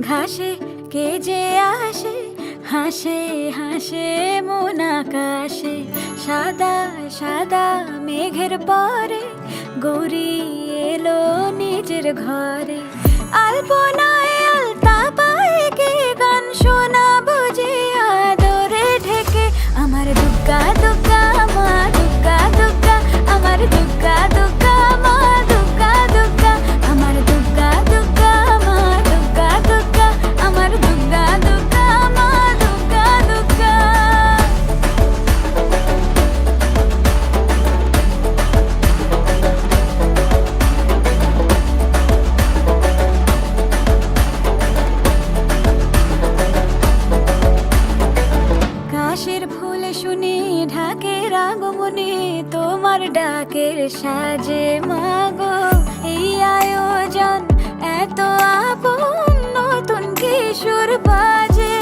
ঘাসে কে যে আসে, হাসে হাসে মন আকাশে। সাদা সাদা মেঘের পরে গৌরী এলো নিজের ঘরে। আলপনায় আলতা কাশের ফুল শুনি, ঢাকের আগমনে তোমার ডাকের সাজে মাগো। এই আয়োজন এত আপন, নতুন কিশোর বাজে।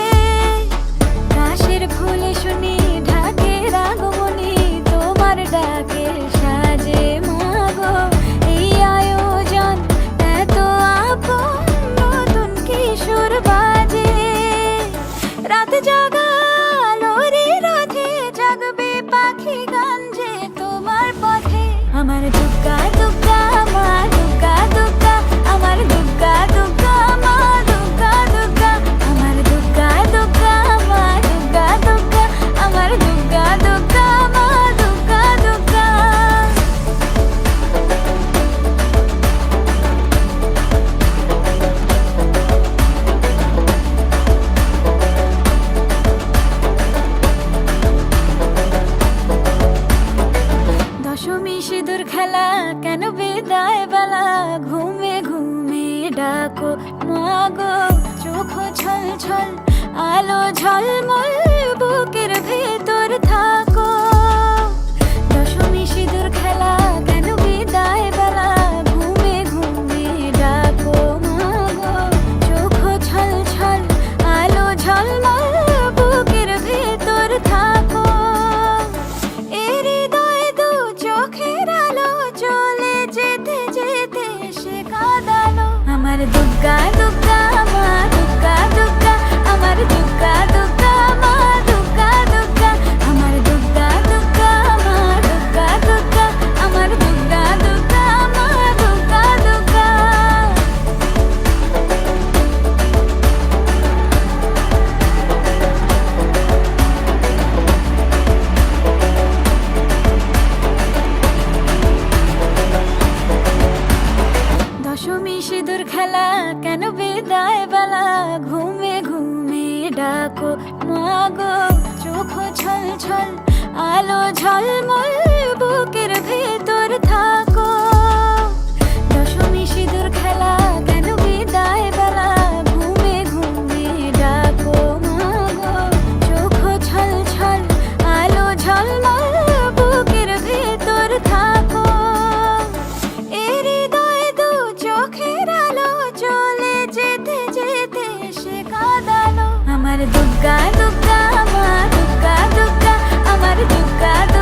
কাশের ফুল শুনি, ঢাকের আগমনে তোমার ডাকের সাজে মাগো। এই আয়োজন এত আপন, নতুন কিশোর বাজে। রাত জাগা দশমী সিঁদুর খেলা, কেন বিদায় বেলা? ঘুমে ঘুমে ডাকো মাগো চোখ ছল ছল আলো ঝলমল। আমার সিঁদুর খেলা, কেন বিদায় বেলা? ঘুমে ঘুমে ডাকো, মাগো, চোখ ছল ছল আলো ঝলমল, বুকের ভেতর থাকো। আমার দুর্গা দুর্গা মা দুর্গা দুর্গা আমার দুগ্গা।